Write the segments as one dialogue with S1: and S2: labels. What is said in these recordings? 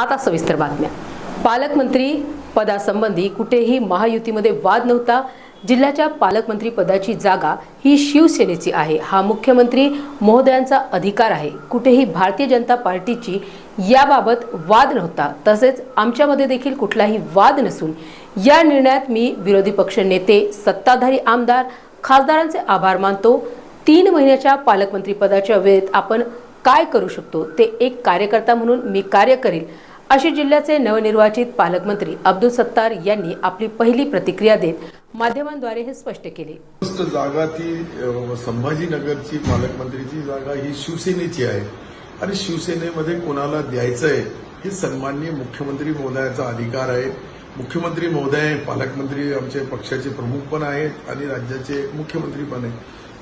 S1: आता सविस्तर बातम्या. पालकमंत्री पदासंबंधी कुठेही महायुतीमध्ये वाद नव्हता. जिल्ह्याच्या पालकमंत्री पदाची जागा ही शिवसेनेची आहे. हा मुख्यमंत्री महोदयांचा अधिकार आहे. कुठेही भारतीय जनता पार्टीची याबाबत वाद नव्हता. तसेच आमच्यामध्ये देखील कुठलाही वाद नसून या निर्णयात मी विरोधी पक्ष नेते सत्ताधारी आमदार खासदारांचे आभार मानतो. तीन महिन्याच्या पालकमंत्री पदाच्या वेळेत आपण काय करू शकतो? ते एक कार्यकर्ता म्हणून मी कार्य करेल. अशी जिल्ह्याचे नवनिर्वाचित पालकमंत्री अब्दुल सत्तार यांनी आपली पहिली प्रतिक्रिया देत माध्यमांद्वारे हे स्पष्ट केले.
S2: जागा ती संभाजीनगरची पालकमंत्रीची जागा ही शिवसेनेची आहे. आणि शिवसेनेमध्ये कोणाला द्यायचं आहे हे सन्माननीय मुख्यमंत्री महोदयाचा अधिकार आहे. मुख्यमंत्री महोदय पालकमंत्री आमचे पक्षाचे प्रमुख पण आहेत आणि राज्याचे मुख्यमंत्री पण आहेत.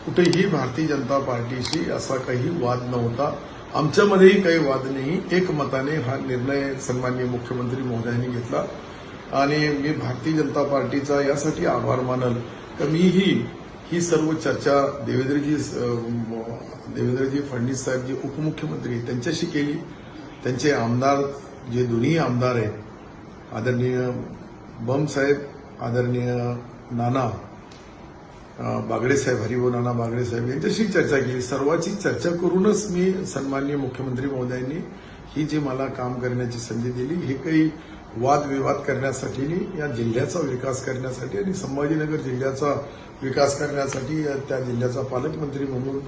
S2: कुठेही भारतीय जनता पार्टीशी असा काही वाद नव्हता. आमच्यामध्येही काही वाद नाही. एकमताने हा निर्णय सन्माननीय मुख्यमंत्री महोदयांनी घेतला. आणि मी भारतीय जनता पार्टीचा यासाठी आभार मानल. तर मीही ही सर्व चर्चा देवेंद्रजी देवेंद्रजी फडणवीस साहेब जे उपमुख्यमंत्री त्यांच्याशी केली. त्यांचे आमदार जे दोन्ही आमदार आहेत आदरणीय बम साहेब आदरणीय नाना बागडे साहेब हरिभाऊ नाना बागडे साहेब यांच्याशी चर्चा केली. सर्वांची चर्चा करूनच मी सन्माननीय मुख्यमंत्री महोदयांनी ही जी मला काम करण्याची संधी दिली हे काही वादविवाद करण्यासाठी नाही या जिल्ह्याचा विकास करण्यासाठी आणि संभाजीनगर जिल्ह्याचा विकास करण्यासाठी त्या जिल्ह्याचा पालकमंत्री म्हणून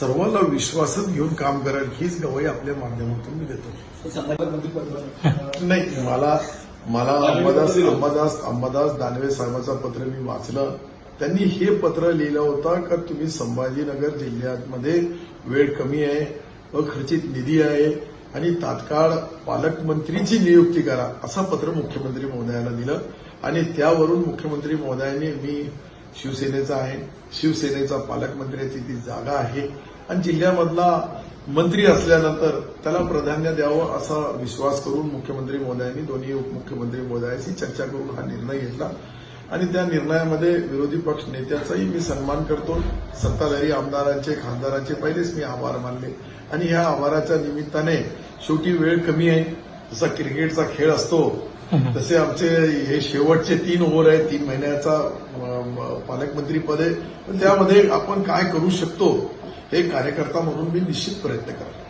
S2: सर्वांना विश्वासात घेऊन काम कराल हीच गवाही आपल्या माध्यमातून मी देतो. नाही मला मला अंबादास अंबादास अंबादास दानवे साहेबाचं पत्र मी वाचलं. त्यांनी हे पत्र लिहिलं होतं का तुम्ही संभाजीनगर जिल्ह्यामध्ये वेळ कमी आहे अखर्चित निधी आहे आणि तात्काळ पालकमंत्रीची नियुक्ती करा असं पत्र मुख्यमंत्री महोदयाला दिलं. आणि त्यावरून मुख्यमंत्री महोदयांनी मी शिवसेनेचा आहे शिवसेनेचा पालकमंत्र्याची ती जागा आहे. आणि जिल्ह्यामधला मंत्री असल्यानंतर त्याला प्राधान्य द्यावं असा विश्वास करून मुख्यमंत्री महोदयांनी दोन्ही उपमुख्यमंत्री महोदयांशी चर्चा करून हा निर्णय घेतला. आणि त्या निर्णयामध्ये विरोधी पक्ष नेत्याचाही मी सन्मान करतो. सत्ताधारी आमदारांचे खासदारांचे पहिलेच मी आभार मानले. आणि ह्या आभाराच्या निमित्ताने शेवटी वेळ कमी आहे. जसा क्रिकेटचा खेळ असतो तसे आमचे हे शेवटचे तीन ओव्हर आहेत. तीन महिन्याचा पालकमंत्री पद आहे तर त्यामध्ये आपण काय करू शकतो हे कार्यकर्ता म्हणून मी निश्चित प्रयत्न करेन